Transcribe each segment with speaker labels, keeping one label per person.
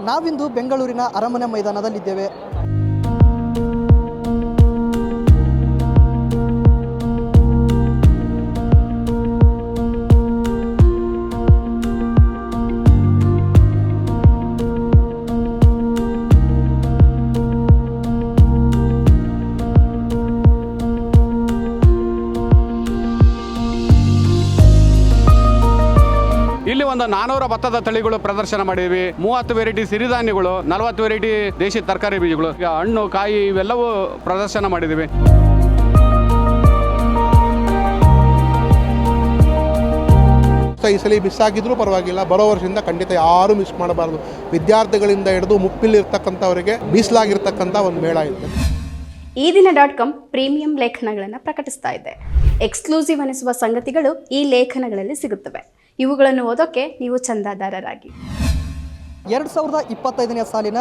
Speaker 1: ನಾವಿಂದು ಬೆಂಗಳೂರಿನ ಅರಮನೆ ಮೈದಾನದಲ್ಲಿದ್ದೇವೆ.
Speaker 2: ಒಂದು ನಾನೂರ ಭತ್ತದ ತಳಿಗಳು ಪ್ರದರ್ಶನ ಮಾಡಿದ್ವಿ. ಮೂವತ್ತು ವೆರೈಟಿ ಸಿರಿಧಾನ್ಯಗಳು ನಲವತ್ತು ವೆರೈಟಿ ದೇಶಿ ತರಕಾರಿ ಬೀಜಗಳು ಈಗ ಹಣ್ಣು ಕಾಯಿ ಇವೆಲ್ಲವೂ ಪ್ರದರ್ಶನ ಮಾಡಿದ್ದೀವಿ
Speaker 3: ಸೊ ಈ ಸಲ ಮಿಸ್ ಆಗಿದ್ರೂ ಪರವಾಗಿಲ್ಲ. ಬರೋ ವರ್ಷದಿಂದ ಖಂಡಿತ ಯಾರೂ ಮಿಸ್ ಮಾಡಬಾರ್ದು. ವಿದ್ಯಾರ್ಥಿಗಳಿಂದ ಹಿಡಿದು ಮುಪ್ಪಿಲಿರ್ತಕ್ಕಂಥವರಿಗೆ ಮೀಸಲಾಗಿರ್ತಕ್ಕಂಥ ಒಂದು ಮೇಳ ಇದೆ.
Speaker 4: ಈ ದಿನ ಡಾಟ್ ಕಾಮ್ ಪ್ರೀಮಿಯಂ ಲೇಖನಗಳನ್ನು ಪ್ರಕಟಿಸ್ತಾ ಇದೆ. ಎಕ್ಸ್ಕ್ಲೂಸಿವ್ ಅನಿಸುವ ಸಂಗತಿಗಳು ಈ ಲೇಖನಗಳಲ್ಲಿ ಸಿಗುತ್ತವೆ. ಇವುಗಳನ್ನು ಓದೋಕೆ ನೀವು ಚಂದಾದಾರರಾಗಿ.
Speaker 1: ಎರಡು ಸಾವಿರದ ಇಪ್ಪತ್ತೈದನೇ ಸಾಲಿನ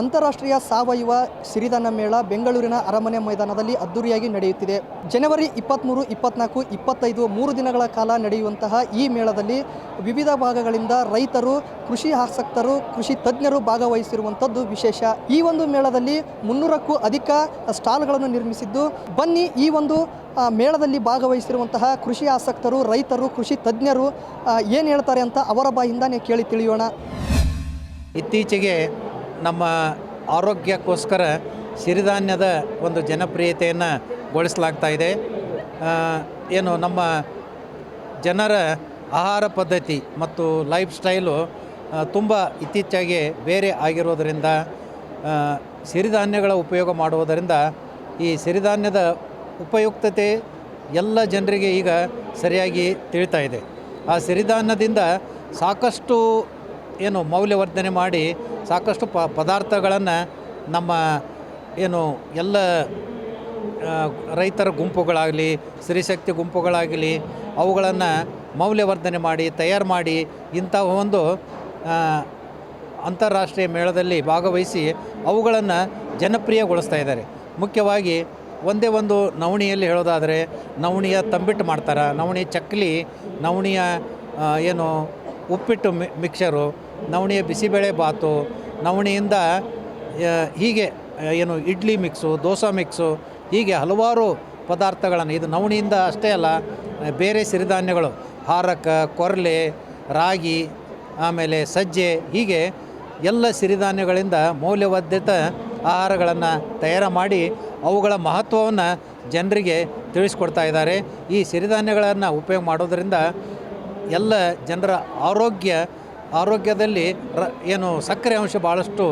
Speaker 1: ಅಂತಾರಾಷ್ಟ್ರೀಯ ಸಾವಯವ ಸಿರಿಧಾನ್ಯ ಮೇಳ ಬೆಂಗಳೂರಿನ ಅರಮನೆ ಮೈದಾನದಲ್ಲಿ ಅದ್ದೂರಿಯಾಗಿ ನಡೆಯುತ್ತಿದೆ. ಜನವರಿ ಇಪ್ಪತ್ತ್ಮೂರು ಇಪ್ಪತ್ನಾಲ್ಕು, ಇಪ್ಪತ್ತೈದು ಮೂರು ದಿನಗಳ ಕಾಲ ನಡೆಯುವಂತಹ ಈ ಮೇಳದಲ್ಲಿ ವಿವಿಧ ಭಾಗಗಳಿಂದ ರೈತರು, ಕೃಷಿ ಆಸಕ್ತರು, ಕೃಷಿ ತಜ್ಞರು ಭಾಗವಹಿಸಿರುವಂಥದ್ದು ವಿಶೇಷ. ಈ ಒಂದು ಮೇಳದಲ್ಲಿ ಮುನ್ನೂರಕ್ಕೂ ಅಧಿಕ ಸ್ಟಾಲ್ಗಳನ್ನು ನಿರ್ಮಿಸಿದ್ದು, ಬನ್ನಿ ಈ ಒಂದು ಮೇಳದಲ್ಲಿ ಭಾಗವಹಿಸಿರುವಂತಹ ಕೃಷಿ ಆಸಕ್ತರು, ರೈತರು, ಕೃಷಿ ತಜ್ಞರು ಏನು ಹೇಳ್ತಾರೆ ಅಂತ ಅವರ ಬಾಯಿಂದಾನೇ ಕೇಳಿ ತಿಳಿಯೋಣ.
Speaker 5: ಇತ್ತೀಚೆಗೆ ನಮ್ಮ ಆರೋಗ್ಯಕ್ಕೋಸ್ಕರ ಸಿರಿಧಾನ್ಯದ ಒಂದು ಜನಪ್ರಿಯತೆಯನ್ನು ಗೊಳಿಸಲಾಗ್ತಾ ಇದೆ. ಏನು ನಮ್ಮ ಜನರ ಆಹಾರ ಪದ್ಧತಿ ಮತ್ತು ಲೈಫ್ ಸ್ಟೈಲು ತುಂಬ ಇತ್ತೀಚೆಗೆ ಬೇರೆ ಆಗಿರೋದರಿಂದ ಸಿರಿಧಾನ್ಯಗಳ ಉಪಯೋಗ ಮಾಡುವುದರಿಂದ ಈ ಸಿರಿಧಾನ್ಯದ ಉಪಯುಕ್ತತೆ ಎಲ್ಲ ಜನರಿಗೆ ಈಗ ಸರಿಯಾಗಿ ತಿಳಿತಾ ಇದೆ. ಆ ಸಿರಿಧಾನ್ಯದಿಂದ ಸಾಕಷ್ಟು ಏನು ಮೌಲ್ಯವರ್ಧನೆ ಮಾಡಿ ಸಾಕಷ್ಟು ಪದಾರ್ಥಗಳನ್ನು ನಮ್ಮ ಏನು ಎಲ್ಲ ರೈತರ ಗುಂಪುಗಳಾಗಲಿ ಸ್ತ್ರೀಶಕ್ತಿ ಗುಂಪುಗಳಾಗಲಿ, ಅವುಗಳನ್ನು ಮೌಲ್ಯವರ್ಧನೆ ಮಾಡಿ, ತಯಾರು ಮಾಡಿ ಇಂಥ ಒಂದು ಅಂತಾರಾಷ್ಟ್ರೀಯ ಮೇಳದಲ್ಲಿ ಭಾಗವಹಿಸಿ ಅವುಗಳನ್ನು ಜನಪ್ರಿಯಗೊಳಿಸ್ತಾ ಇದ್ದಾರೆ. ಮುಖ್ಯವಾಗಿ ಒಂದೇ ಒಂದು ನವಣಿಯಲ್ಲಿ ಹೇಳೋದಾದರೆ, ನವಣಿಯ ತಂಬಿಟ್ಟು ಮಾಡ್ತಾರೆ. ನವಣಿ ಚಕ್ಲಿ, ನವಣಿಯ ಏನು ಉಪ್ಪಿಟ್ಟು ಮಿಕ್ಸರು ನವಣಿಯ ಬಿಸಿಬೇಳೆ ಬಾತು, ನವಣಿಯಿಂದ ಹೀಗೆ ಏನು ಇಡ್ಲಿ ಮಿಕ್ಸು ದೋಸೆ ಮಿಕ್ಸು ಹೀಗೆ ಹಲವಾರು ಪದಾರ್ಥಗಳನ್ನು, ಇದು ನವಣಿಯಿಂದ ಅಷ್ಟೇ ಅಲ್ಲ, ಬೇರೆ ಸಿರಿಧಾನ್ಯಗಳು, ಹಾರಕ, ಕೊರಲೆ, ರಾಗಿ, ಆಮೇಲೆ ಸಜ್ಜೆ, ಹೀಗೆ ಎಲ್ಲ ಸಿರಿಧಾನ್ಯಗಳಿಂದ ಮೌಲ್ಯವರ್ಧಿತ ಆಹಾರಗಳನ್ನು ತಯಾರು ಮಾಡಿ ಅವುಗಳ ಮಹತ್ವವನ್ನು ಜನರಿಗೆ ತಿಳಿಸ್ಕೊಡ್ತಾ ಇದ್ದಾರೆ. ಈ ಸಿರಿಧಾನ್ಯಗಳನ್ನು ಉಪಯೋಗ ಮಾಡೋದರಿಂದ ಎಲ್ಲ ಜನರ ಆರೋಗ್ಯ ಆರೋಗ್ಯದಲ್ಲಿ ರ ಏನು ಸಕ್ಕರೆ ಅಂಶ ಭಾಳಷ್ಟು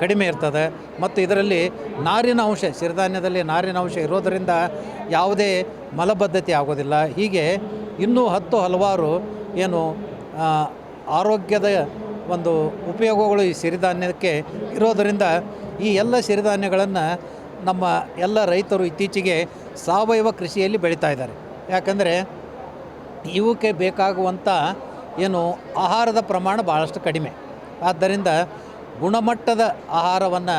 Speaker 5: ಕಡಿಮೆ ಇರ್ತದೆ. ಮತ್ತು ಇದರಲ್ಲಿ ನಾರಿನ ಅಂಶ, ಸಿರಿಧಾನ್ಯದಲ್ಲಿ ನಾರಿನ ಅಂಶ ಇರೋದರಿಂದ ಯಾವುದೇ ಮಲಬದ್ಧತೆ ಆಗೋದಿಲ್ಲ. ಹೀಗೆ ಇನ್ನೂ ಹತ್ತು ಹಲವಾರು ಏನು ಆರೋಗ್ಯದ ಒಂದು ಉಪಯೋಗಗಳು ಈ ಸಿರಿಧಾನ್ಯಕ್ಕೆ ಇರೋದರಿಂದ ಈ ಎಲ್ಲ ಸಿರಿಧಾನ್ಯಗಳನ್ನು ನಮ್ಮ ಎಲ್ಲ ರೈತರು ಇತ್ತೀಚೆಗೆ ಸಾವಯವ ಕೃಷಿಯಲ್ಲಿ ಬೆಳೀತಾ ಇದ್ದಾರೆ. ಯಾಕಂದರೆ ಇವಕ್ಕೆ ಬೇಕಾಗುವಂಥ ಏನು ಆಹಾರದ ಪ್ರಮಾಣ ಭಾಳಷ್ಟು ಕಡಿಮೆ. ಆದ್ದರಿಂದ ಗುಣಮಟ್ಟದ ಆಹಾರವನ್ನು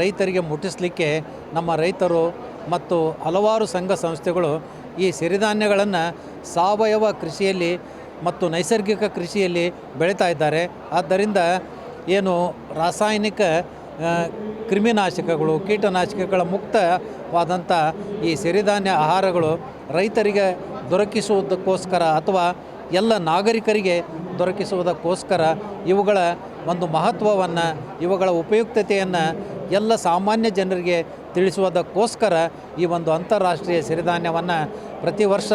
Speaker 5: ರೈತರಿಗೆ ಮುಟ್ಟಿಸಲಿಕ್ಕೆ ನಮ್ಮ ರೈತರು ಮತ್ತು ಹಲವಾರು ಸಂಘ ಸಂಸ್ಥೆಗಳು ಈ ಸಿರಿಧಾನ್ಯಗಳನ್ನು ಸಾವಯವ ಕೃಷಿಯಲ್ಲಿ ಮತ್ತು ನೈಸರ್ಗಿಕ ಕೃಷಿಯಲ್ಲಿ ಬೆಳೀತಾ ಇದ್ದಾರೆ. ಆದ್ದರಿಂದ ಏನು ರಾಸಾಯನಿಕ ಕ್ರಿಮಿನಾಶಕಗಳು, ಕೀಟನಾಶಕಗಳ ಮುಕ್ತವಾದಂಥ ಈ ಸಿರಿಧಾನ್ಯ ಆಹಾರಗಳು ರೈತರಿಗೆ ದೊರಕಿಸುವುದಕ್ಕೋಸ್ಕರ ಅಥವಾ ಎಲ್ಲ ನಾಗರಿಕರಿಗೆ ದೊರಕಿಸುವುದಕ್ಕೋಸ್ಕರ ಇವುಗಳ ಒಂದು ಮಹತ್ವವನ್ನು, ಇವುಗಳ ಉಪಯುಕ್ತತೆಯನ್ನು ಎಲ್ಲ ಸಾಮಾನ್ಯ ಜನರಿಗೆ ತಿಳಿಸುವುದಕ್ಕೋಸ್ಕರ ಈ ಒಂದು ಅಂತಾರಾಷ್ಟ್ರೀಯ ಸಿರಿಧಾನ್ಯವನ್ನು ಪ್ರತಿ ವರ್ಷ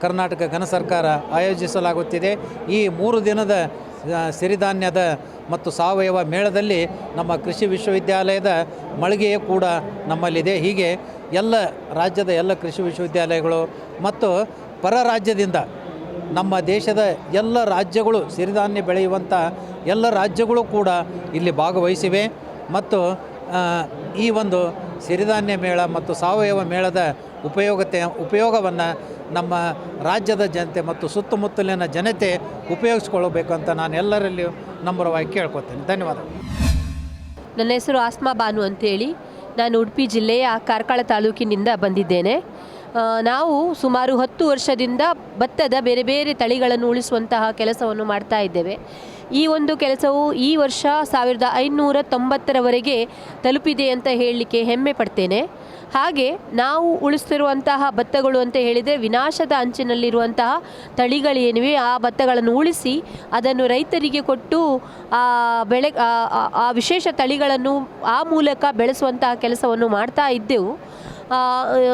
Speaker 5: ಕರ್ನಾಟಕ ಘನ ಸರ್ಕಾರ ಆಯೋಜಿಸಲಾಗುತ್ತಿದೆ. ಈ ಮೂರು ದಿನದ ಸಿರಿಧಾನ್ಯದ ಮತ್ತು ಸಾವಯವ ಮೇಳದಲ್ಲಿ ನಮ್ಮ ಕೃಷಿ ವಿಶ್ವವಿದ್ಯಾಲಯದ ಮಳಿಗೆಯೂ ಕೂಡ ನಮ್ಮಲ್ಲಿದೆ. ಹೀಗೆ ಎಲ್ಲ ರಾಜ್ಯದ ಎಲ್ಲ ಕೃಷಿ ವಿಶ್ವವಿದ್ಯಾಲಯಗಳು ಮತ್ತು ಪರ ರಾಜ್ಯದಿಂದ ನಮ್ಮ ದೇಶದ ಎಲ್ಲ ರಾಜ್ಯಗಳು ಸಿರಿಧಾನ್ಯ ಬೆಳೆಯುವಂಥ ಎಲ್ಲ ರಾಜ್ಯಗಳು ಕೂಡ ಇಲ್ಲಿ ಭಾಗವಹಿಸಿವೆ. ಮತ್ತು ಈ ಒಂದು ಸಿರಿಧಾನ್ಯ ಮೇಳ ಮತ್ತು ಸಾವಯವ ಮೇಳದ ಉಪಯೋಗತೆ, ಉಪಯೋಗವನ್ನು ನಮ್ಮ ರಾಜ್ಯದ ಜನತೆ ಮತ್ತು ಸುತ್ತಮುತ್ತಲಿನ ಜನತೆ ಉಪಯೋಗಿಸ್ಕೊಳ್ಬೇಕು ಅಂತ ನಾನು ಎಲ್ಲರಲ್ಲಿಯೂ ನಮ್ರವಾಗಿ ಕೇಳ್ಕೊತೇನೆ ಧನ್ಯವಾದ.
Speaker 6: ನನ್ನ ಹೆಸರು ಆಸ್ಮಾ ಬಾನು ಅಂತೇಳಿ. ನಾನು ಉಡುಪಿ ಜಿಲ್ಲೆಯ ಕಾರ್ಕಳ ತಾಲೂಕಿನಿಂದ ಬಂದಿದ್ದೇನೆ. ನಾವು ಸುಮಾರು ಹತ್ತು ವರ್ಷದಿಂದ ಭತ್ತದ ಬೇರೆ ಬೇರೆ ತಳಿಗಳನ್ನು ಉಳಿಸುವಂತಹ ಕೆಲಸವನ್ನು ಮಾಡ್ತಾ ಇದ್ದೇವೆ. ಈ ಒಂದು ಕೆಲಸವು ಈ ವರ್ಷ ಸಾವಿರದ ಐನೂರ ತೊಂಬತ್ತರವರೆಗೆ ತಲುಪಿದೆ ಅಂತ ಹೇಳಲಿಕ್ಕೆ ಹೆಮ್ಮೆ ಪಡ್ತೇನೆ. ಹಾಗೆ ನಾವು ಉಳಿಸ್ತಿರುವಂತಹ ಭತ್ತಗಳು ಅಂತ ಹೇಳಿದರೆ ವಿನಾಶದ ಅಂಚಿನಲ್ಲಿರುವಂತಹ ತಳಿಗಳೇನಿವೆ ಆ ಭತ್ತಗಳನ್ನು ಉಳಿಸಿ ಅದನ್ನು ರೈತರಿಗೆ ಕೊಟ್ಟು ಆ ಬೆಳೆ ಆ- ವಿಶೇಷ ತಳಿಗಳನ್ನು ಆ ಮೂಲಕ ಬೆಳೆಸುವಂತಹ ಕೆಲಸವನ್ನು ಮಾಡ್ತಾ ಇದ್ದೆವು. ಆ,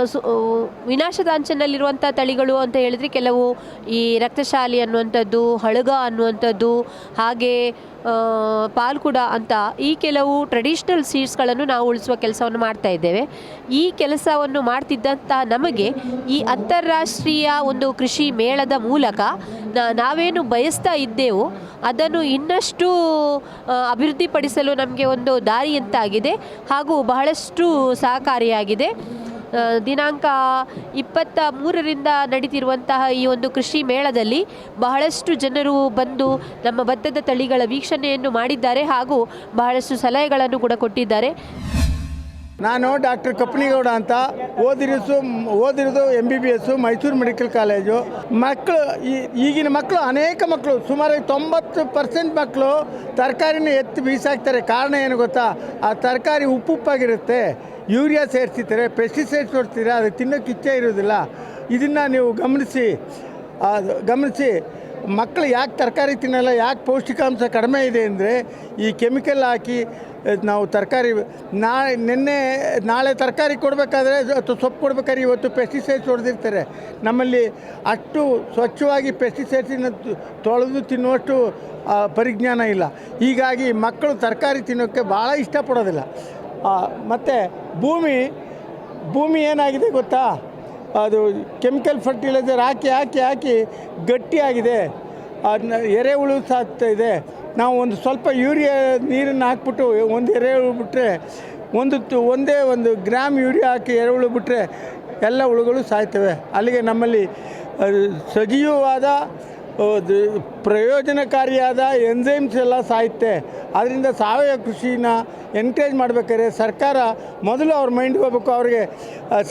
Speaker 6: ಸು- ವಿನಾಶದ ಅಂಚಿನಲ್ಲಿರುವಂಥ ತಳಿಗಳು ಅಂತ ಹೇಳಿದರೆ ಕೆಲವು ಈ ರಕ್ತಶಾಲಿ ಅನ್ನುವಂಥದ್ದು ಹಳಗ ಅನ್ನುವಂಥದ್ದು ಹಾಗೆ ಪಾಲ್ಕುಡ ಅಂತ ಈ ಕೆಲವು ಟ್ರೆಡಿಷ್ನಲ್ ಸೀಡ್ಸ್ಗಳನ್ನು ನಾವು ಉಳಿಸುವ ಕೆಲಸವನ್ನು ಮಾಡ್ತಾ ಇದ್ದೇವೆ. ಈ ಕೆಲಸವನ್ನು ಮಾಡ್ತಿದ್ದಂಥ ನಮಗೆ ಈ ಅಂತಾರಾಷ್ಟ್ರೀಯ ಒಂದು ಕೃಷಿ ಮೇಳದ ಮೂಲಕ ನಾವೇನು ಬಯಸ್ತಾ ಇದ್ದೇವೋ ಅದನ್ನು ಇನ್ನಷ್ಟು ಅಭಿವೃದ್ಧಿಪಡಿಸಲು ನಮಗೆ ಒಂದು ದಾರಿಯಂತಾಗಿದೆ ಹಾಗೂ ಬಹಳಷ್ಟು ಸಹಕಾರಿಯಾಗಿದೆ. ದಿನಾಂಕ ಇಪ್ಪತ್ತ ಮೂರರಿಂದ ನಡೀತಿರುವಂತಹ ಈ ಒಂದು ಕೃಷಿ ಮೇಳದಲ್ಲಿ ಬಹಳಷ್ಟು ಜನರು ಬಂದು ನಮ್ಮ ಭತ್ತದ ತಳಿಗಳ ವೀಕ್ಷಣೆಯನ್ನು ಮಾಡಿದ್ದಾರೆ ಹಾಗೂ ಬಹಳಷ್ಟು ಸಲಹೆಗಳನ್ನು ಕೂಡ ಕೊಟ್ಟಿದ್ದಾರೆ.
Speaker 7: ನಾನು ಡಾಕ್ಟರ್ ಕಪ್ಪನಿಗೌಡ ಅಂತ ಓದಿರೋದು ಓದಿರೋದು M B B S Mysuru medical college. ಮಕ್ಕಳು ಈಗಿನ ಮಕ್ಕಳು, ಅನೇಕ ಮಕ್ಕಳು, ಸುಮಾರು ತೊಂಬತ್ತು ಪರ್ಸೆಂಟ್ ಮಕ್ಕಳು ತರಕಾರಿನ ಎತ್ತಿ ಬೀಸಾಕ್ತಾರೆ. ಕಾರಣ ಏನು ಗೊತ್ತಾ? ಆ ತರಕಾರಿ ಉಪ್ಪು ಉಪ್ಪಾಗಿರುತ್ತೆ. ಯೂರಿಯಾ ಸೇರಿಸ್ತಿರ್ತಾರೆ ಪೆಸ್ಟಿಸೈಡ್ಸ್ ಹೊಡ್ತೀರ ಅದು ತಿನ್ನೋಕ್ಕೆ ಇಚ್ಛೆ ಇರೋದಿಲ್ಲ. ಇದನ್ನು ನೀವು ಗಮನಿಸಿ ಗಮನಿಸಿ ಮಕ್ಕಳು ಯಾಕೆ ತರಕಾರಿ ತಿನ್ನಲ್ಲ, ಯಾಕೆ ಪೌಷ್ಟಿಕಾಂಶ ಕಡಿಮೆ ಇದೆ ಅಂದರೆ, ಈ ಕೆಮಿಕಲ್ ಹಾಕಿ ನಾವು ತರಕಾರಿ, ನಾಳೆ, ನಿನ್ನೆ, ನಾಳೆ ತರಕಾರಿ ಕೊಡಬೇಕಾದ್ರೆ, ಅಥವಾ ಸೊಪ್ಪು ಕೊಡ್ಬೇಕಾದ್ರೆ ಇವತ್ತು ಪೆಸ್ಟಿಸೈಡ್ಸ್ ಹೊಡೆದಿರ್ತಾರೆ. ನಮ್ಮಲ್ಲಿ ಅಷ್ಟು ಸ್ವಚ್ಛವಾಗಿ ಪೆಸ್ಟಿಸೈಡ್ಸಿನ ತೊಳೆದು ತಿನ್ನುವಷ್ಟು ಪರಿಜ್ಞಾನ ಇಲ್ಲ. ಹೀಗಾಗಿ ಮಕ್ಕಳು ತರಕಾರಿ ತಿನ್ನೋಕ್ಕೆ ಭಾಳ ಇಷ್ಟಪಡೋದಿಲ್ಲ. ಮತ್ತು ಭೂಮಿ ಭೂಮಿ ಏನಾಗಿದೆ ಗೊತ್ತಾ? ಅದು ಕೆಮಿಕಲ್ ಫರ್ಟಿಲೈಸರ್ ಹಾಕಿ ಹಾಕಿ ಹಾಕಿ ಗಟ್ಟಿಯಾಗಿದೆ. ಅದನ್ನ ಎರೆಹುಳು ಸಾಕ್ತಾ ಇದೆ. ನಾವು ಒಂದು ಸ್ವಲ್ಪ ಯೂರಿಯಾ ನೀರನ್ನು ಹಾಕ್ಬಿಟ್ಟು, ಒಂದು ಎರೆಹುಳು ಬಿಟ್ಟರೆ ಒಂದು ಒಂದೇ ಒಂದು ಗ್ರಾಮ್ ಯೂರಿಯಾ ಹಾಕಿ ಎರೆಹುಳು ಬಿಟ್ಟರೆ ಎಲ್ಲ ಹುಳುಗಳು ಸಾಯ್ತವೆ. ಅಲ್ಲಿಗೆ ನಮ್ಮಲ್ಲಿ ಸಜೀವವಾದ ಪ್ರಯೋಜನಕಾರಿಯಾದ ಎಂಜೈಮ್ಸ್ ಎಲ್ಲ ಸಾಯುತ್ತೆ. ಅದರಿಂದ ಸಾವಯವ ಕೃಷಿನ ಎನ್ಕರೇಜ್ ಮಾಡಬೇಕಾದ್ರೆ ಸರ್ಕಾರ ಮೊದಲು ಅವ್ರ ಮೈಂಡ್ಗೆ ಹೋಗ್ಬೇಕು. ಅವ್ರಿಗೆ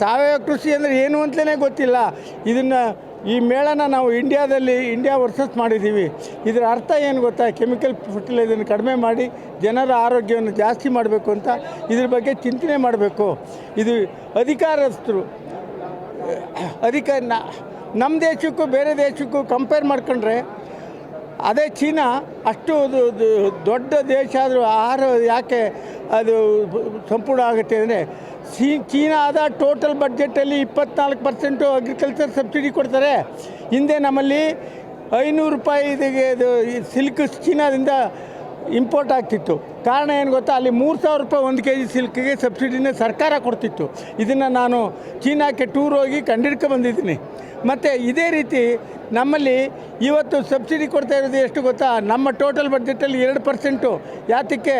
Speaker 7: ಸಾವಯವ ಕೃಷಿ ಅಂದರೆ ಏನು ಅಂತಲೇ ಗೊತ್ತಿಲ್ಲ. ಇದನ್ನು ಈ ಮೇಳನ ನಾವು ಇಂಡಿಯಾದಲ್ಲಿ, ಇಂಡಿಯಾ ವರ್ಸಸ್ ಮಾಡಿದ್ದೀವಿ. ಇದರ ಅರ್ಥ ಏನು ಗೊತ್ತಾ? ಕೆಮಿಕಲ್ ಫರ್ಟಿಲೈಸರ್ನ ಕಡಿಮೆ ಮಾಡಿ ಜನರ ಆರೋಗ್ಯವನ್ನು ಜಾಸ್ತಿ ಮಾಡಬೇಕು ಅಂತ ಇದ್ರ ಬಗ್ಗೆ ಚಿಂತನೆ ಮಾಡಬೇಕು. ಇದು ಅಧಿಕಾರಸ್ಥರು, ಅಧಿಕಾರ ನಮ್ಮ ದೇಶಕ್ಕೂ ಬೇರೆ ದೇಶಕ್ಕೂ ಕಂಪೇರ್ ಮಾಡ್ಕೊಂಡ್ರೆ ಅದೇ ಚೀನಾ ಅಷ್ಟು ದೊಡ್ಡ ದೇಶ ಆದರೂ ಆಹಾರ ಯಾಕೆ ಅದು ಸಂಪೂರ್ಣ ಆಗುತ್ತೆ ಅಂದರೆ ಚೀ ಚೀನಾದ ಟೋಟಲ್ ಬಡ್ಜೆಟಲ್ಲಿ ಇಪ್ಪತ್ನಾಲ್ಕು ಪರ್ಸೆಂಟು ಅಗ್ರಿಕಲ್ಚರ್ ಸಬ್ಸಿಡಿ ಕೊಡ್ತಾರೆ. ಹಿಂದೆ ನಮ್ಮಲ್ಲಿ ಐನೂರು ರೂಪಾಯಿ ಇದು ಸಿಲ್ಕ್ ಚೀನಾದಿಂದ ಇಂಪೋರ್ಟ್ ಆಗ್ತಿತ್ತು. ಕಾರಣ ಏನು ಗೊತ್ತಾ? ಅಲ್ಲಿ ಮೂರು ಸಾವಿರ ರೂಪಾಯಿ ಒಂದು ಕೆ ಜಿ ಸಿಲ್ಕ್ಗೆ ಸಬ್ಸಿಡಿನ ಸರ್ಕಾರ ಕೊಡ್ತಿತ್ತು. ಇದನ್ನು ನಾನು ಚೀನಾಕ್ಕೆ ಟೂರ್ ಹೋಗಿ ಕಂಡಿಡ್ಕೊ ಬಂದಿದ್ದೀನಿ. ಮತ್ತು ಇದೇ ರೀತಿ ನಮ್ಮಲ್ಲಿ ಇವತ್ತು ಸಬ್ಸಿಡಿ ಕೊಡ್ತಾ ಇರೋದು ಎಷ್ಟು ಗೊತ್ತಾ? ನಮ್ಮ ಟೋಟಲ್ ಬಡ್ಜೆಟಲ್ಲಿ ಎರಡು ಪರ್ಸೆಂಟು ಯಾತಕ್ಕೆ?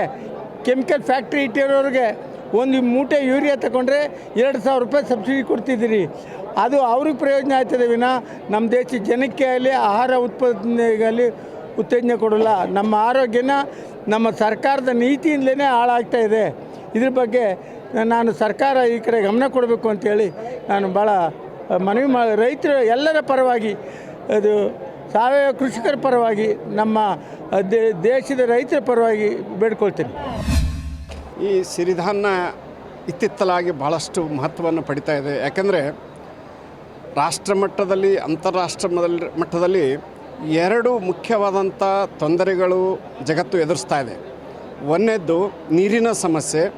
Speaker 7: ಕೆಮಿಕಲ್ ಫ್ಯಾಕ್ಟ್ರಿ ಇಟ್ಟಿರೋರಿಗೆ ಒಂದು ಮೂಟೆ ಯೂರಿಯಾ ತಗೊಂಡ್ರೆ ಎರಡು ಸಾವಿರ ರೂಪಾಯಿ ಸಬ್ಸಿಡಿ ಕೊಡ್ತಿದ್ದೀರಿ. ಅದು ಅವ್ರಿಗೆ ಪ್ರಯೋಜನ ಆಯ್ತದೆ ವಿನ. ನಮ್ಮ ದೇಶದ ಜನಕ್ಕೆ ಆಗಲಿ, ಆಹಾರ ಉತ್ಪಾದನೆಗಾಗಲಿ ಉತ್ತೇಜನ ಕೊಡೋಲ್ಲ. ನಮ್ಮ ಆರೋಗ್ಯನ, ನಮ್ಮ ಸರ್ಕಾರದ ನೀತಿಯಿಂದಲೇ ಹಾಳಾಗ್ತಾ ಇದೆ. ಇದ್ರ ಬಗ್ಗೆ ನಾನು ಸರ್ಕಾರ ಈ ಕಡೆ ಗಮನ ಕೊಡಬೇಕು ಅಂತೇಳಿ ನಾನು ಭಾಳ ಮನವಿ ಮಾ, ರೈತರು ಎಲ್ಲರ ಪರವಾಗಿ, ಅದು ಸಾವಯವ ಕೃಷಿಕರ ಪರವಾಗಿ, ನಮ್ಮ ದೇಶದ ರೈತರ ಪರವಾಗಿ ಬೇಡ್ಕೊಳ್ತೀನಿ.
Speaker 8: ಈ ಸಿರಿಧಾನ್ಯ ಇತ್ತಿತ್ತಲಾಗಿ ಭಾಳಷ್ಟು ಮಹತ್ವವನ್ನು ಪಡಿತಾ ಇದೆ. ಯಾಕಂದರೆ ರಾಷ್ಟ್ರ ಮಟ್ಟದಲ್ಲಿ, ಅಂತಾರಾಷ್ಟ್ರ ಮಟ್ಟದಲ್ಲಿ ಎರಡು ಮುಖ್ಯವಾದಂಥ ತೊಂದರೆಗಳು ಜಗತ್ತು ಎದುರಿಸ್ತಾ ಇದೆ. ಒಂದನೇದ್ದು ನೀರಿನ ಸಮಸ್ಯೆ,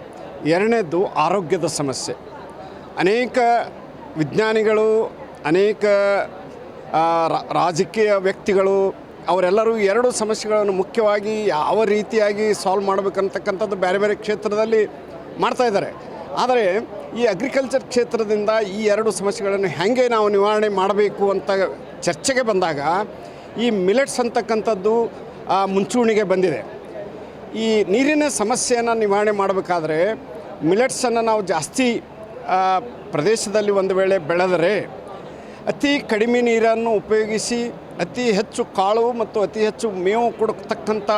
Speaker 8: ಎರಡನೇದ್ದು ಆರೋಗ್ಯದ ಸಮಸ್ಯೆ. ಅನೇಕ ವಿಜ್ಞಾನಿಗಳು, ಅನೇಕ ರಾಜಕೀಯ ವ್ಯಕ್ತಿಗಳು, ಅವರೆಲ್ಲರೂ ಎರಡು ಸಮಸ್ಯೆಗಳನ್ನು ಮುಖ್ಯವಾಗಿ ಯಾವ ರೀತಿಯಾಗಿ ಸಾಲ್ವ್ ಮಾಡಬೇಕಂತಕ್ಕಂಥದ್ದು ಬೇರೆ ಬೇರೆ ಕ್ಷೇತ್ರದಲ್ಲಿ ಮಾಡ್ತಾ ಇದ್ದಾರೆ. ಆದರೆ ಈ ಅಗ್ರಿಕಲ್ಚರ್ ಕ್ಷೇತ್ರದಿಂದ ಈ ಎರಡು ಸಮಸ್ಯೆಗಳನ್ನು ಹೇಗೆ ನಾವು ನಿವಾರಣೆ ಮಾಡಬೇಕು ಅಂತ ಚರ್ಚೆಗೆ ಬಂದಾಗ, ಈ ಮಿಲೆಟ್ಸ್ ಅಂತಕ್ಕಂಥದ್ದು ಮುಂಚೂಣಿಗೆ ಬಂದಿದೆ. ಈ ನೀರಿನ ಸಮಸ್ಯೆಯನ್ನು ನಿವಾರಣೆ ಮಾಡಬೇಕಾದ್ರೆ ಮಿಲೆಟ್ಸನ್ನು ನಾವು ಜಾಸ್ತಿ ಪ್ರದೇಶದಲ್ಲಿ ಒಂದು ವೇಳೆ ಬೆಳೆದರೆ ಅತಿ ಕಡಿಮೆ ನೀರನ್ನು ಉಪಯೋಗಿಸಿ ಅತಿ ಹೆಚ್ಚು ಕಾಳು ಮತ್ತು ಅತಿ ಹೆಚ್ಚು ಮೇವು ಕೊಡತಕ್ಕಂಥ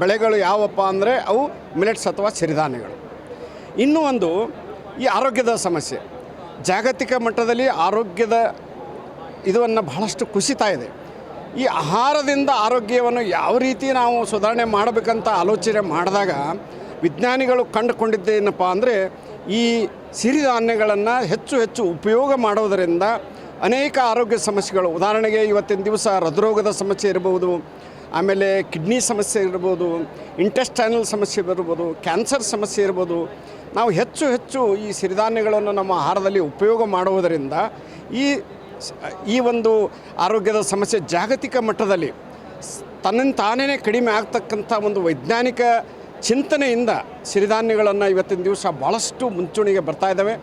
Speaker 8: ಬೆಳೆಗಳು ಯಾವಪ್ಪ ಅಂದರೆ ಅವು ಮಿಲೆಟ್ಸ್ ಅಥವಾ ಸಿರಿಧಾನ್ಯಗಳು. ಇನ್ನೂ ಒಂದು ಈ ಆರೋಗ್ಯದ ಸಮಸ್ಯೆ. ಜಾಗತಿಕ ಮಟ್ಟದಲ್ಲಿ ಆರೋಗ್ಯದ ಇದನ್ನು ಬಹಳಷ್ಟು ಕುಸಿತಾ ಇದೆ. ಈ ಆಹಾರದಿಂದ ಆರೋಗ್ಯವನ್ನು ಯಾವ ರೀತಿ ನಾವು ಸುಧಾರಣೆ ಮಾಡಬೇಕಂತ ಆಲೋಚನೆ ಮಾಡಿದಾಗ ವಿಜ್ಞಾನಿಗಳು ಕಂಡುಕೊಂಡಿದ್ದೇನಪ್ಪ ಅಂದರೆ ಈ ಸಿರಿಧಾನ್ಯಗಳನ್ನು ಹೆಚ್ಚು ಹೆಚ್ಚು ಉಪಯೋಗ ಮಾಡೋದರಿಂದ ಅನೇಕ ಆರೋಗ್ಯ ಸಮಸ್ಯೆಗಳು. ಉದಾಹರಣೆಗೆ ಇವತ್ತಿನ ದಿವಸ ಹೃದ್ರೋಗದ ಸಮಸ್ಯೆ ಇರ್ಬೋದು, ಆಮೇಲೆ ಕಿಡ್ನಿ ಸಮಸ್ಯೆ ಇರ್ಬೋದು, ಇಂಟೆಸ್ಟೈನಲ್ ಸಮಸ್ಯೆ ಇರ್ಬೋದು, ಕ್ಯಾನ್ಸರ್ ಸಮಸ್ಯೆ ಇರ್ಬೋದು. ನಾವು ಹೆಚ್ಚು ಹೆಚ್ಚು ಈ ಸಿರಿಧಾನ್ಯಗಳನ್ನು ನಮ್ಮ ಆಹಾರದಲ್ಲಿ ಉಪಯೋಗ ಮಾಡುವುದರಿಂದ ಈ ಈ ಒಂದು ಆರೋಗ್ಯದ ಸಮಸ್ಯೆ ಜಾಗತಿಕ ಮಟ್ಟದಲ್ಲಿ ತನ್ನ ತಾನೇ ಕಡಿಮೆ ಆಗ್ತಕ್ಕಂಥ ಒಂದು ವೈಜ್ಞಾನಿಕ ಚಿಂತನೆಯಿಂದ ಸಿರಿಧಾನ್ಯಗಳನ್ನು ಇವತ್ತಿನ ದಿವಸ ಭಾಳಷ್ಟು ಮುಂಚೂಣಿಗೆ ಬರ್ತಾ ಇದ್ದಾವೆ.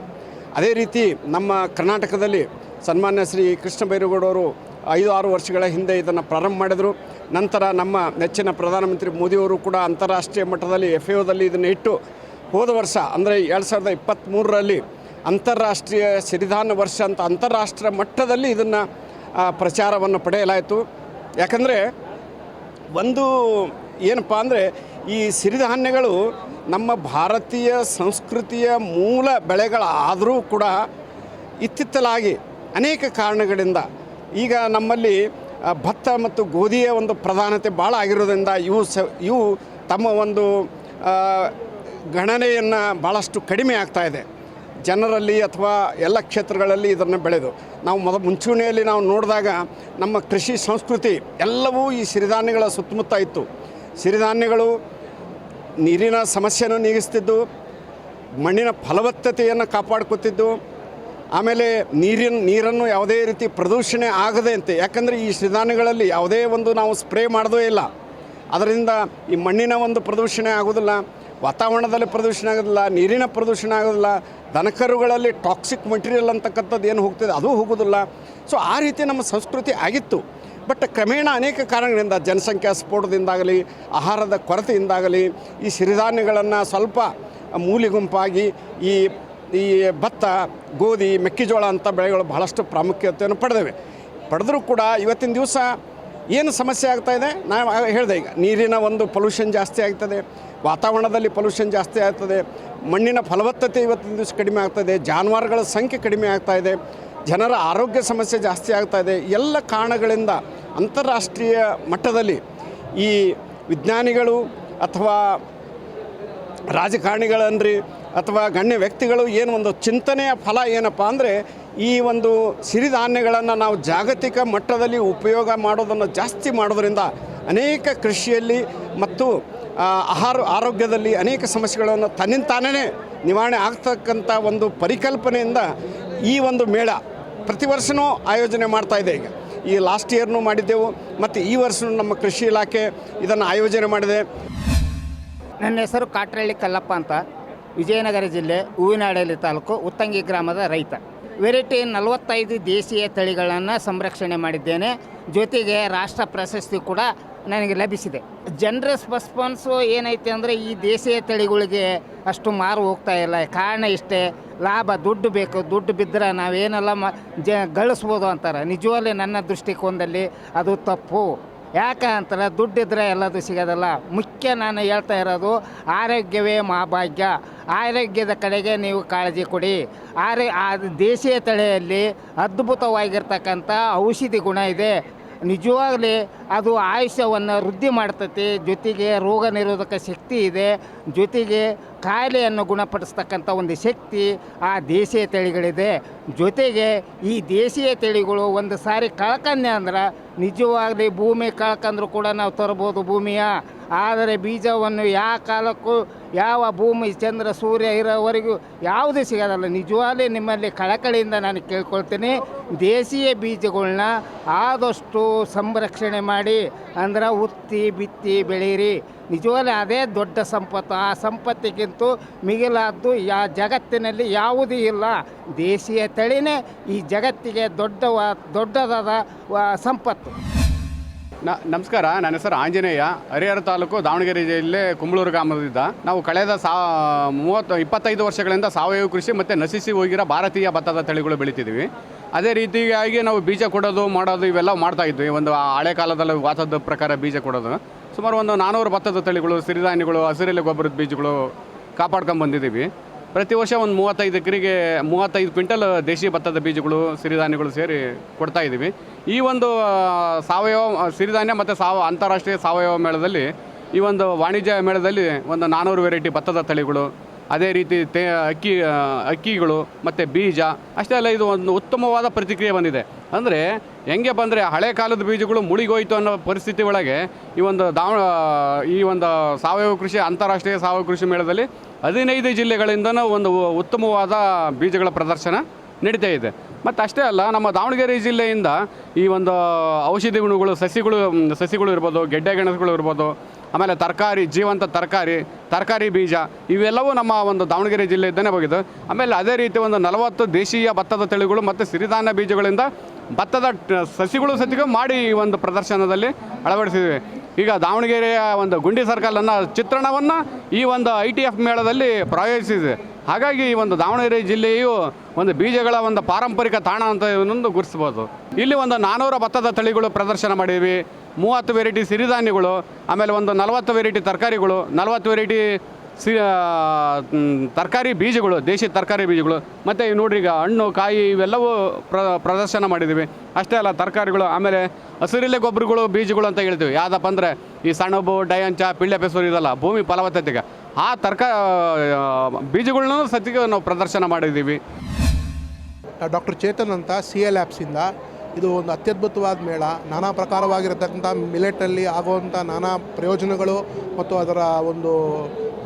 Speaker 8: ಅದೇ ರೀತಿ ನಮ್ಮ ಕರ್ನಾಟಕದಲ್ಲಿ ಸನ್ಮಾನ್ಯ ಶ್ರೀ ಕೃಷ್ಣ ಬೈರೇಗೌಡವರು ಐದು ಆರು ವರ್ಷಗಳ ಹಿಂದೆ ಇದನ್ನು ಪ್ರಾರಂಭ ಮಾಡಿದರು. ನಂತರ ನಮ್ಮ ನೆಚ್ಚಿನ ಪ್ರಧಾನಮಂತ್ರಿ ಮೋದಿಯವರು ಕೂಡ ಅಂತಾರಾಷ್ಟ್ರೀಯ ಮಟ್ಟದಲ್ಲಿ ಎಫ್ ಎದಲ್ಲಿ ಇದನ್ನು ಇಟ್ಟು ಹೋದ ವರ್ಷ ಅಂದರೆ ಎರಡು ಸಾವಿರದ ಇಪ್ಪತ್ತ್ಮೂರರಲ್ಲಿ ಅಂತಾರಾಷ್ಟ್ರೀಯ ಸಿರಿಧಾನ್ಯ ವರ್ಷ ಅಂತ ಅಂತಾರಾಷ್ಟ್ರೀಯ ಮಟ್ಟದಲ್ಲಿ ಇದನ್ನು ಪ್ರಚಾರವನ್ನು ಪಡೆಯಲಾಯಿತು. ಯಾಕಂದರೆ ಒಂದು ಏನಪ್ಪ ಅಂದರೆ ಈ ಸಿರಿಧಾನ್ಯಗಳು ನಮ್ಮ ಭಾರತೀಯ ಸಂಸ್ಕೃತಿಯ ಮೂಲ ಬೆಳೆಗಳಾದರೂ ಕೂಡ ಇತ್ತಿತ್ತಲಾಗಿ ಅನೇಕ ಕಾರಣಗಳಿಂದ ಈಗ ನಮ್ಮಲ್ಲಿ ಭತ್ತ ಮತ್ತು ಗೋಧಿಯ ಒಂದು ಪ್ರಧಾನತೆ ಭಾಳ ಆಗಿರೋದ್ರಿಂದ ಇವು ಸ, ಇವು ತಮ್ಮ ಒಂದು ಗಣನೆಯನ್ನು ಭಾಳಷ್ಟು ಕಡಿಮೆ ಆಗ್ತಾ ಇದೆ. ಜನರಲ್ಲಿ ಅಥವಾ ಎಲ್ಲ ಕ್ಷೇತ್ರಗಳಲ್ಲಿ ಇದನ್ನು ಬೆಳೆದು. ನಾವು ಮೊದ ಮುಂಚೂಣಿಯಲ್ಲಿ ನಾವು ನೋಡಿದಾಗ ನಮ್ಮ ಕೃಷಿ ಸಂಸ್ಕೃತಿ ಎಲ್ಲವೂ ಈ ಸಿರಿಧಾನ್ಯಗಳ ಸುತ್ತಮುತ್ತ ಇತ್ತು. ಸಿರಿಧಾನ್ಯಗಳು ನೀರಿನ ಸಮಸ್ಯೆಯನ್ನು ನೀಗಿಸ್ತಿದ್ದು, ಮಣ್ಣಿನ ಫಲವತ್ತತೆಯನ್ನು ಕಾಪಾಡ್ಕೊತಿದ್ದು, ಆಮೇಲೆ ನೀರಿನ, ನೀರನ್ನು ಯಾವುದೇ ರೀತಿ ಪ್ರದೂಷಣೆ ಆಗದೆ ಅಂತೆ. ಯಾಕಂದರೆ ಈ ಸಿರಿಧಾನ್ಯಗಳಲ್ಲಿ ಯಾವುದೇ ಒಂದು ನಾವು ಸ್ಪ್ರೇ ಮಾಡೋದೇ ಇಲ್ಲ. ಅದರಿಂದ ಈ ಮಣ್ಣಿನ ಒಂದು ಪ್ರದೂಷಣೆ ಆಗೋದಿಲ್ಲ, ವಾತಾವರಣದಲ್ಲಿ ಪ್ರದೂಷಣೆ ಆಗೋದಿಲ್ಲ, ನೀರಿನ ಪ್ರದೂಷಣೆ ಆಗೋದಿಲ್ಲ, ದನಕರುಗಳಲ್ಲಿ ಟಾಕ್ಸಿಕ್ ಮಟೀರಿಯಲ್ ಅಂತಕ್ಕಂಥದ್ದು ಏನು ಹೋಗ್ತದೆ, ಅದು ಹೋಗೋದಿಲ್ಲ. ಸೊ ಆ ರೀತಿ ನಮ್ಮ ಸಂಸ್ಕೃತಿ ಆಗಿತ್ತು. ಬಟ್ ಕ್ರಮೇಣ ಅನೇಕ ಕಾರಣಗಳಿಂದ ಜನಸಂಖ್ಯಾ ಸ್ಫೋಟದಿಂದಾಗಲಿ, ಆಹಾರದ ಕೊರತೆಯಿಂದಾಗಲಿ, ಈ ಸಿರಿಧಾನ್ಯಗಳನ್ನು ಸ್ವಲ್ಪ ಮೂಲಿ ಗುಂಪಾಗಿ ಈ ಈ ಭತ್ತ, ಗೋಧಿ, ಮೆಕ್ಕೆಜೋಳ ಅಂತ ಬೆಳೆಗಳು ಬಹಳಷ್ಟು ಪ್ರಾಮುಖ್ಯತೆಯನ್ನು ಪಡೆದವೆ. ಪಡೆದರೂ ಕೂಡ ಇವತ್ತಿನ ದಿವಸ ಏನು ಸಮಸ್ಯೆ ಆಗ್ತಾ ಇದೆ? ನಾನು ಹೇಳಿದೆ ಈಗ, ನೀರಿನ ಒಂದು ಪೊಲ್ಯೂಷನ್ ಜಾಸ್ತಿ ಆಗ್ತದೆ, ವಾತಾವರಣದಲ್ಲಿ ಪೊಲ್ಯೂಷನ್ ಜಾಸ್ತಿ ಆಗ್ತದೆ, ಮಣ್ಣಿನ ಫಲವತ್ತತೆ ಇವತ್ತಿನ ದಿವಸ ಕಡಿಮೆ ಆಗ್ತಾಯಿದೆ ಜಾನುವಾರುಗಳ ಸಂಖ್ಯೆ ಕಡಿಮೆ ಆಗ್ತಾಯಿದೆ ಜನರ ಆರೋಗ್ಯ ಸಮಸ್ಯೆ ಜಾಸ್ತಿ ಆಗ್ತಾ ಇದೆ. ಎಲ್ಲ ಕಾರಣಗಳಿಂದ ಅಂತಾರಾಷ್ಟ್ರೀಯ ಮಟ್ಟದಲ್ಲಿ ಈ ವಿಜ್ಞಾನಿಗಳು ಅಥವಾ ರಾಜಕಾರಣಿಗಳನ್ರಿ ಅಥವಾ ಗಣ್ಯ ವ್ಯಕ್ತಿಗಳು ಏನು ಒಂದು ಚಿಂತನೆಯ ಫಲ ಏನಪ್ಪ ಅಂದರೆ ಈ ಒಂದು ಸಿರಿಧಾನ್ಯಗಳನ್ನು ನಾವು ಜಾಗತಿಕ ಮಟ್ಟದಲ್ಲಿ ಉಪಯೋಗ ಮಾಡೋದನ್ನು ಜಾಸ್ತಿ ಮಾಡೋದರಿಂದ ಅನೇಕ ಕೃಷಿಯಲ್ಲಿ ಮತ್ತು ಆಹಾರ ಆರೋಗ್ಯದಲ್ಲಿ ಅನೇಕ ಸಮಸ್ಯೆಗಳನ್ನು ತನ್ನಿಂದ ತಾನೇ ನಿವಾರಣೆ ಆಗ್ತಕ್ಕಂಥ ಒಂದು ಪರಿಕಲ್ಪನೆಯಿಂದ ಈ ಒಂದು ಮೇಳ ಪ್ರತಿ ವರ್ಷವೂ ಆಯೋಜನೆ ಮಾಡ್ತಾ ಇದೆ ಈಗ. ಈ ಲಾಸ್ಟ್ ಇಯರ್ನೂ ಮಾಡಿದ್ದೆವು, ಮತ್ತು ಈ ವರ್ಷವೂ ನಮ್ಮ ಕೃಷಿ ಇಲಾಖೆ ಇದನ್ನು ಆಯೋಜನೆ ಮಾಡಿದೆ.
Speaker 9: ನನ್ನ ಹೆಸರು ಕಾಟ್ರಳ್ಳಿ ಕಲ್ಲಪ್ಪ ಅಂತ. ವಿಜಯನಗರ ಜಿಲ್ಲೆ ಹೂವಿನಹಳ್ಳಿ ತಾಲೂಕು, ಉತ್ತಂಗಿ ಗ್ರಾಮದ ರೈತ. ವೆರೈಟಿ ನಲವತ್ತೈದು ದೇಶೀಯ ತಳಿಗಳನ್ನು ಸಂರಕ್ಷಣೆ ಮಾಡಿದ್ದೇನೆ. ಜೊತೆಗೆ ರಾಷ್ಟ್ರ ಪ್ರಶಸ್ತಿ ಕೂಡ ನನಗೆ ಲಭಿಸಿದೆ. ಜನರಸ್ ರೆಸ್ಪಾನ್ಸು ಏನೈತೆ ಅಂದರೆ ಈ ದೇಶೀಯ ತಳಿಗಳಿಗೆ ಅಷ್ಟು ಮಾರು ಹೋಗ್ತಾ ಇಲ್ಲ. ಕಾರಣ ಇಷ್ಟೇ, ಲಾಭ, ದುಡ್ಡು ಬೇಕು. ದುಡ್ಡು ಬಿದ್ದರೆ ನಾವೇನೆಲ್ಲ ಮ, ಜ, ಗಳಿಸ್ಬೋದು ಅಂತಾರೆ. ನಿಜವಲ್ಲೇ ನನ್ನ ದೃಷ್ಟಿಕೋನದಲ್ಲಿ ಅದು ತಪ್ಪು. ಯಾಕೆ ಅಂತಾರೆ ದುಡ್ಡಿದ್ರೆ ಎಲ್ಲದು ಸಿಗೋದಲ್ಲ. ಮುಖ್ಯ ನಾನು ಹೇಳ್ತಾ ಇರೋದು ಆರೋಗ್ಯವೇ ಮಹಾಭಾಗ್ಯ. ಆರೋಗ್ಯದ ಕಡೆಗೆ ನೀವು ಕಾಳಜಿ ಕೊಡಿ. ಆರೋ, ಆ ದೇಶೀಯ ತಳಿಯಲ್ಲಿ ಅದ್ಭುತವಾಗಿರ್ತಕ್ಕಂಥ ಔಷಧಿ ಗುಣ ಇದೆ. ನಿಜವಾಗಲೇ ಅದು ಆಯುಷ್ಯವನ್ನು ವೃದ್ಧಿ ಮಾಡ್ತತಿ, ಜೊತೆಗೆ ರೋಗ ನಿರೋಧಕ ಶಕ್ತಿ ಇದೆ, ಜೊತೆಗೆ ಕಾಯಿಲೆಯನ್ನು ಗುಣಪಡಿಸ್ತಕ್ಕಂಥ ಒಂದು ಶಕ್ತಿ ಆ ದೇಶೀಯ ತಳಿಗಳಿದೆ. ಜೊತೆಗೆ ಈ ದೇಶೀಯ ತಳಿಗಳು ಒಂದು ಸಾರಿ ಕಳ್ಕಂದೆ ಅಂದ್ರೆ ನಿಜವಾಗಲಿ ಭೂಮಿ ಕಳ್ಕಂದ್ರೂ ಕೂಡ ನಾವು ತರ್ಬೋದು ಭೂಮಿಯ. ಆದರೆ ಬೀಜವನ್ನು ಯಾವ ಕಾಲಕ್ಕೂ, ಯಾವ ಭೂಮಿ ಚಂದ್ರ ಸೂರ್ಯ ಇರೋವರೆಗೂ ಯಾವುದೂ ಸಿಗೋದಲ್ಲ. ನಿಜವಾಗಲೇ ನಿಮ್ಮಲ್ಲಿ ಕಳಕಳಿಯಿಂದ ನಾನು ಕೇಳ್ಕೊಳ್ತೀನಿ, ದೇಶೀಯ ಬೀಜಗಳನ್ನ ಆದಷ್ಟು ಸಂರಕ್ಷಣೆ ಮಾಡಿ, ಅಂದ್ರೆ ಉತ್ತಿ ಬಿತ್ತಿ ಬೆಳೀರಿ. ನಿಜವಾಗಲೇ ಅದೇ ದೊಡ್ಡ ಸಂಪತ್ತು. ಆ ಸಂಪತ್ತಿಗಿಂತ ಮಿಗಿಲಾದ್ದು ಯಾ ಜಗತ್ತಿನಲ್ಲಿ ಯಾವುದೂ ಇಲ್ಲ. ದೇಶೀಯ ತಳಿನೇ ಈ ಜಗತ್ತಿಗೆ ದೊಡ್ಡ ದೊಡ್ಡದಾದ ಸಂಪತ್ತು.
Speaker 2: ನ, ನಮಸ್ಕಾರ, ನನ್ನ ಹೆಸರು ಆಂಜನೇಯ. ಹರಿಹರ ತಾಲೂಕು ದಾವಣಗೆರೆ ಜಿಲ್ಲೆ ಕುಂಬಳೂರು ಗ್ರಾಮದಿಂದ ನಾವು ಕಳೆದ ಸಾ, ಮೂವತ್ತು, ಇಪ್ಪತ್ತೈದು ವರ್ಷಗಳಿಂದ ಸಾವಯವ ಕೃಷಿ ಮತ್ತು ನಶಿಸಿ ಹೋಗಿರೋ ಭಾರತೀಯ ಭತ್ತದ ತಳಿಗಳು ಬೆಳಿತಿದ್ವಿ. ಅದೇ ರೀತಿಯಾಗಿ ನಾವು ಬೀಜ ಕೊಡೋದು, ಮಾಡೋದು ಇವೆಲ್ಲ ಮಾಡ್ತಾ ಇದ್ವಿ. ಒಂದು ಹಳೆ ಕಾಲದಲ್ಲಿ ವಾತದ ಪ್ರಕಾರ ಬೀಜ ಕೊಡೋದು. ಸುಮಾರು ಒಂದು ನಾನ್ನೂರು ಭತ್ತದ ತಳಿಗಳು, ಸಿರಿಧಾನ್ಯಗಳು, ಹಸಿರೆಲೆ ಗೊಬ್ಬರದ ಬೀಜಗಳು ಕಾಪಾಡ್ಕೊಂಡು ಬಂದಿದ್ದೀವಿ. ಪ್ರತಿ ವರ್ಷ ಒಂದು ಮೂವತ್ತೈದು ಎಕರೆಗೆ ಮೂವತ್ತೈದು ಕ್ವಿಂಟಲ್ ದೇಶಿ ಭತ್ತದ ಬೀಜಗಳು, ಸಿರಿಧಾನ್ಯಗಳು ಸೇರಿ ಕೊಡ್ತಾ ಇದ್ದೀವಿ. ಈ ಒಂದು ಸಾವಯವ, ಸಿರಿಧಾನ್ಯ ಮತ್ತು ಸಾವ, ಅಂತಾರಾಷ್ಟ್ರೀಯ ಸಾವಯವ ಮೇಳದಲ್ಲಿ ಈ ಒಂದು ವಾಣಿಜ್ಯ ಮೇಳದಲ್ಲಿ ಒಂದು ನಾನ್ನೂರು ವೆರೈಟಿ ಭತ್ತದ ತಳಿಗಳು ಅದೇ ರೀತಿ ತೇ ಅಕ್ಕಿ ಅಕ್ಕಿಗಳು ಮತ್ತು ಬೀಜ, ಅಷ್ಟೇ ಅಲ್ಲ ಇದು ಒಂದು ಉತ್ತಮವಾದ ಪ್ರತಿಕ್ರಿಯೆ ಬಂದಿದೆ. ಅಂದರೆ ಹೆಂಗೆ ಬಂದರೆ ಹಳೆ ಕಾಲದ ಬೀಜಗಳು ಮುಳಿಗೋಯ್ತು ಅನ್ನೋ ಪರಿಸ್ಥಿತಿ ಒಳಗೆ ಈ ಒಂದು ದಾವ ಈ ಒಂದು ಸಾವಯವ ಕೃಷಿ, ಅಂತಾರಾಷ್ಟ್ರೀಯ ಸಾವಯವ ಕೃಷಿ ಮೇಳದಲ್ಲಿ ಹದಿನೈದು ಜಿಲ್ಲೆಗಳಿಂದನೂ ಒಂದು ಉತ್ತಮವಾದ ಬೀಜಗಳ ಪ್ರದರ್ಶನ ನಡೀತಾ ಇದೆ. ಮತ್ತು ಅಷ್ಟೇ ಅಲ್ಲ, ನಮ್ಮ ದಾವಣಗೆರೆ ಜಿಲ್ಲೆಯಿಂದ ಈ ಒಂದು ಔಷಧಿ ಗುಣಗಳು, ಸಸಿಗಳು ಸಸಿಗಳು ಇರ್ಬೋದು, ಗೆಡ್ಡೆ ಗೆಣಸುಗಳು ಇರ್ಬೋದು ಆಮೇಲೆ ತರಕಾರಿ, ಜೀವಂತ ತರಕಾರಿ ತರಕಾರಿ ಬೀಜ, ಇವೆಲ್ಲವೂ ನಮ್ಮ ಒಂದು ದಾವಣಗೆರೆ ಜಿಲ್ಲೆಯಿಂದನೇ ಹೋಗಿದ್ದು. ಆಮೇಲೆ ಅದೇ ರೀತಿ ಒಂದು ನಲವತ್ತು ದೇಶೀಯ ಭತ್ತದ ತಳಿಗಳು ಮತ್ತು ಸಿರಿಧಾನ್ಯ ಬೀಜಗಳಿಂದ ಭತ್ತದ ಸಸಿಗಳು ಸತಿಗೂ ಮಾಡಿ ಈ ಒಂದು ಪ್ರದರ್ಶನದಲ್ಲಿ ಅಳವಡಿಸಿದ್ವಿ. ಈಗ ದಾವಣಗೆರೆಯ ಒಂದು ಗುಂಡಿ ಸರ್ಕಲನ್ನು ಚಿತ್ರಣವನ್ನು ಈ ಒಂದು ಐ ಟಿ ಎಫ್ ಮೇಳದಲ್ಲಿ ಪ್ರಾಯೋಜಿಸಿದೆ ಹಾಗಾಗಿ ಈ ಒಂದು ದಾವಣಗೆರೆ ಜಿಲ್ಲೆಯು ಒಂದು ಬೀಜಗಳ ಒಂದು ಪಾರಂಪರಿಕ ತಾಣ ಅಂತ ಇನ್ನೊಂದು ಗುರುತಿಸ್ಬೋದು ಇಲ್ಲಿ ಒಂದು ನಾನ್ನೂರ ಭತ್ತದ ತಳಿಗಳು ಪ್ರದರ್ಶನ ಮಾಡಿದ್ವಿ. ಮೂವತ್ತು ವೆರೈಟಿ ಸಿರಿಧಾನ್ಯಗಳು ಆಮೇಲೆ ಒಂದು ನಲವತ್ತು ವೆರೈಟಿ ತರಕಾರಿಗಳು, ನಲವತ್ತು ವೆರೈಟಿ ಸಿ ತರಕಾರಿ ಬೀಜಗಳು, ದೇಶಿ ತರಕಾರಿ ಬೀಜಗಳು. ಮತ್ತು ನೋಡ್ರಿ ಈಗ ಹಣ್ಣು, ಕಾಯಿ ಇವೆಲ್ಲವೂ ಪ್ರ, ಪ್ರದರ್ಶನ ಮಾಡಿದ್ದೀವಿ ಅಷ್ಟೇ ಅಲ್ಲ, ತರಕಾರಿಗಳು, ಆಮೇಲೆ ಹಸಿರಿಲೆ ಗೊಬ್ಬರಗಳು, ಬೀಜಗಳು ಅಂತ ಹೇಳ್ತೀವಿ. ಯಾವುದಪ್ಪ ಅಂದರೆ ಈ ಸಣ್ಣಬು, ಡಯಂಚ, ಪಿಳ್ಳೆ ಪೆಸರು ಇದೆಲ್ಲ, ಭೂಮಿ ಫಲವತ್ತತೆಗೆ ಆ ತರಕ ಬೀಜಗಳನ್ನೂ ಸತಿಗೆ ನಾವು ಪ್ರದರ್ಶನ ಮಾಡಿದ್ದೀವಿ
Speaker 3: ಡಾಕ್ಟರ್ ಚೇತನ್ ಅಂತ ಸಿ ಎಲ್ ಆ್ಯಪ್ಸಿಂದ ಇದು ಒಂದು ಅತ್ಯದ್ಭುತವಾದ ಮೇಳ. ನಾನಾ ಪ್ರಕಾರವಾಗಿರತಕ್ಕಂಥ ಮಿಲೆಟಲ್ಲಿ ಆಗುವಂಥ ನಾನಾ ಪ್ರಯೋಜನಗಳು ಮತ್ತು ಅದರ ಒಂದು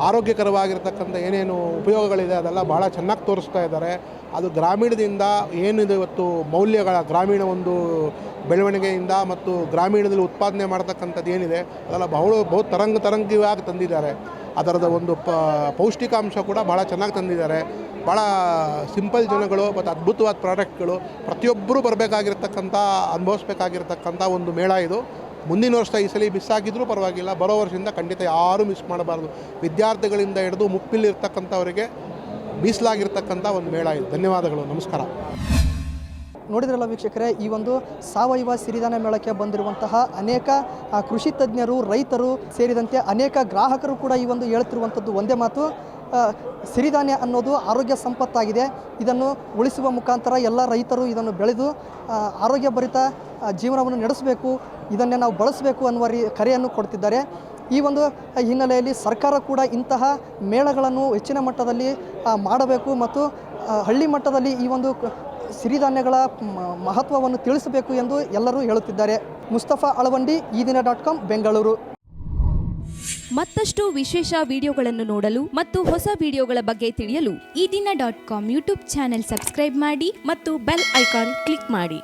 Speaker 3: ಆರೋಗ್ಯಕರವಾಗಿರ್ತಕ್ಕಂಥ ಏನೇನು ಉಪಯೋಗಗಳಿದೆ ಅದೆಲ್ಲ ಭಾಳ ಚೆನ್ನಾಗಿ ತೋರಿಸ್ತಾ ಇದ್ದಾರೆ. ಅದು ಗ್ರಾಮೀಣದಿಂದ ಏನಿದೆ ಇವತ್ತು ಮೌಲ್ಯಗಳ ಗ್ರಾಮೀಣ ಒಂದು ಬೆಳವಣಿಗೆಯಿಂದ ಮತ್ತು ಗ್ರಾಮೀಣದಲ್ಲಿ ಉತ್ಪಾದನೆ ಮಾಡ್ತಕ್ಕಂಥದ್ದು ಏನಿದೆ ಅದೆಲ್ಲ ಬಹು ಬಹು ತರಂಗ ತರಂಗಿವಾಗಿ ತಂದಿದ್ದಾರೆ. ಅದರದ ಒಂದು ಪ ಪೌಷ್ಟಿಕಾಂಶ ಕೂಡ ಭಾಳ ಚೆನ್ನಾಗಿ ತಂದಿದ್ದಾರೆ. ಭಾಳ ಸಿಂಪಲ್ ಜನಗಳು ಮತ್ತು ಅದ್ಭುತವಾದ ಪ್ರಾಡಕ್ಟ್ಗಳು ಪ್ರತಿಯೊಬ್ಬರೂ ಬರಬೇಕಾಗಿರ್ತಕ್ಕಂಥ, ಅನುಭವಿಸ್ಬೇಕಾಗಿರ್ತಕ್ಕಂಥ ಒಂದು ಮೇಳ ಇದು. ಮುಂದಿನ ವರ್ಷ ಈ ಸಲ ಮಿಸ್ ಆಗಿದ್ರೂ ಪರವಾಗಿಲ್ಲ. ಬರೋ ವರ್ಷದಿಂದ ಖಂಡಿತ ಯಾರೂ ಮಿಸ್ ಮಾಡಬಾರ್ದು. ವಿದ್ಯಾರ್ಥಿಗಳಿಂದ ಹಿಡಿದು ಮುಪ್ಪಿಲಿರ್ತಕ್ಕಂಥವರಿಗೆ ಮೀಸಲಾಗಿರ್ತಕ್ಕಂಥ ಒಂದು ಮೇಳ ಇದು. ಧನ್ಯವಾದಗಳು. ನಮಸ್ಕಾರ.
Speaker 1: ನೋಡಿದ್ರಲ್ಲ ವೀಕ್ಷಕರೇ, ಈ ಒಂದು ಸಾವಯವ ಸಿರಿಧಾನ್ಯ ಮೇಳಕ್ಕೆ ಬಂದಿರುವಂತಹ ಅನೇಕ ಕೃಷಿ ತಜ್ಞರು, ರೈತರು ಸೇರಿದಂತೆ ಅನೇಕ ಗ್ರಾಹಕರು ಕೂಡ ಈ ಒಂದು ಹೇಳ್ತಿರುವಂಥದ್ದು ಒಂದೇ ಮಾತು. ಸಿರಿಧಾನ್ಯ ಅನ್ನೋದು ಆರೋಗ್ಯ ಸಂಪತ್ತಾಗಿದೆ. ಇದನ್ನು ಉಳಿಸುವ ಮುಖಾಂತರ ಎಲ್ಲ ರೈತರು ಇದನ್ನು ಬೆಳೆದು ಆರೋಗ್ಯ ಆರೋಗ್ಯಭರಿತ ಜೀವನವನ್ನು ನಡೆಸಬೇಕು, ಇದನ್ನೇ ನಾವು ಬಳಸಬೇಕು ಅನ್ನುವ ರೀ, ಕರೆಯನ್ನು ಕೊಡ್ತಿದ್ದಾರೆ. ಈ ಒಂದು ಹಿನ್ನೆಲೆಯಲ್ಲಿ ಸರ್ಕಾರ ಕೂಡ ಇಂತಹ ಮೇಳಗಳನ್ನು ಹೆಚ್ಚಿನ ಮಟ್ಟದಲ್ಲಿ ಮಾಡಬೇಕು ಮತ್ತು ಹಳ್ಳಿ ಮಟ್ಟದಲ್ಲಿ ಈ ಒಂದು ಸಿರಿಧಾನ್ಯಗಳ ಮಹತ್ವವನ್ನು ತಿಳಿಸಬೇಕು ಎಂದು ಎಲ್ಲರೂ ಹೇಳುತ್ತಿದ್ದಾರೆ. ಮುಸ್ತಫಾ ಅಳವಂಡಿ ಈ ದಿನ ಡಾಟ್ ಕಾಮ್, ಬೆಂಗಳೂರು.
Speaker 10: ಮತ್ತಷ್ಟು ವಿಶೇಷ ವಿಡಿಯೋಗಳನ್ನು ನೋಡಲು ಮತ್ತು ಹೊಸ ವಿಡಿಯೋಗಳ ಬಗ್ಗೆ ತಿಳಿಯಲು Eedina dot com YouTube channel subscribe ಮಾಡಿ ಮತ್ತು ಬೆಲ್ ಐಕಾನ್ ಕ್ಲಿಕ್ ಮಾಡಿ.